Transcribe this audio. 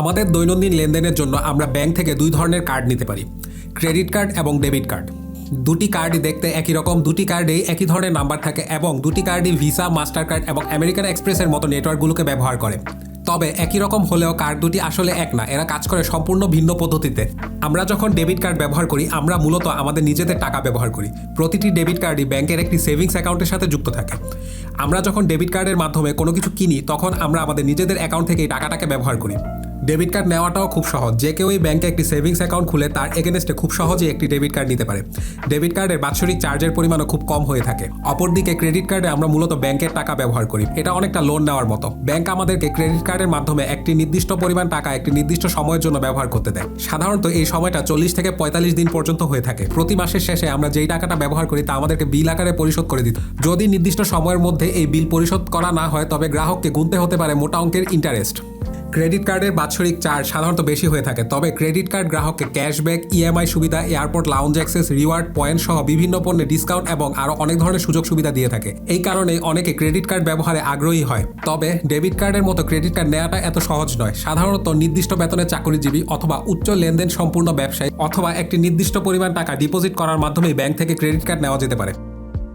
আমাদের দৈনন্দিন লেনদেনের জন্য আমরা ব্যাংক থেকে দুই ধরনের কার্ড নিতে পারি, ক্রেডিট কার্ড এবং ডেবিট কার্ড। দুটি কার্ডই দেখতে একই রকম, দুটি কার্ডেই একই ধরনের নাম্বার থাকে এবং দুটি কার্ডই ভিসা মাস্টার কার্ড এবং আমেরিকান এক্সপ্রেসের মতো নেটওয়ার্কগুলোকে ব্যবহার করে। তবে একই রকম হলেও কার্ড দুটি আসলে এক না, এরা কাজ করে সম্পূর্ণ ভিন্ন পদ্ধতিতে। আমরা যখন ডেবিট কার্ড ব্যবহার করি, আমরা মূলত আমাদের নিজেদের টাকা ব্যবহার করি। প্রতিটি ডেবিট কার্ডই ব্যাংকের একটি সেভিংস অ্যাকাউন্টের সাথে যুক্ত থাকে। আমরা যখন ডেবিট কার্ডের মাধ্যমে কোনো কিছু কিনি, তখন আমরা আমাদের নিজেদের অ্যাকাউন্ট থেকে এই টাকাটাকে ব্যবহার করি। ডেবিট কার্ড নেওয়াটাও খুব সহজ। যে কেউই ব্যাংকে একটি সেভিংস অ্যাকাউন্ট খুলে, তার এগেনস্টে খুব সহজেই একটি ডেবিট কার্ড নিতে পারে। ডেবিট কার্ডের বাৎসরিক চার্জের পরিমাণও খুব কম হয়ে থাকে। অপরদিকে ক্রেডিট কার্ডে আমরা মূলত ব্যাংকের টাকা ব্যবহার করি। এটা অনেকটা লোন নেওয়ার মতো। ব্যাংক আমাদেরকে ক্রেডিট কার্ডের মাধ্যমে একটি নির্দিষ্ট পরিমাণ টাকা একটি নির্দিষ্ট সময়ের জন্য ব্যবহার করতে দেয়। সাধারণত এই সময়টা চল্লিশ থেকে পঁয়তাল্লিশ দিন পর্যন্ত হয়ে থাকে। প্রতি মাসের শেষে আমরা যেই টাকাটা ব্যবহার করি, তা আমাদেরকে বিল আকারে পরিশোধ করে দিত। যদি নির্দিষ্ট সময়ের মধ্যে এই বিল পরিশোধ করা না হয়, তবে গ্রাহককে গুনতে হতে পারে মোটা অঙ্কের ইন্টারেস্ট ক্রেডিট কার্ডের বাৎসরিক চার্জ সাধারণত বেশি হয়ে থাকে। তবে ক্রেডিট কার্ড গ্রাহককে ক্যাশব্যাক, ইএমআই সুবিধা, airport lounge access, reward point সহ বিভিন্ন পণ্যে ডিসকাউন্ট এবং আরও অনেক ধরনের সুযোগ সুবিধা দিয়ে থাকে। এই কারণে অনেকে ক্রেডিট কার্ড ব্যবহারে আগ্রহী হয়। তবে ডেবিট কার্ডের মতো ক্রেডিট কার্ড নেওয়াটা এত সহজ নয়। সাধারণত নির্দিষ্ট বেতনের চাকরিজীবী অথবা উচ্চ লেনদেন সম্পূর্ণ ব্যবসায়ী অথবা একটি নির্দিষ্ট পরিমাণ টাকা ডিপোজিট করার মাধ্যমে ব্যাংক থেকে ক্রেডিট কার্ড নেওয়া যেতে পারে।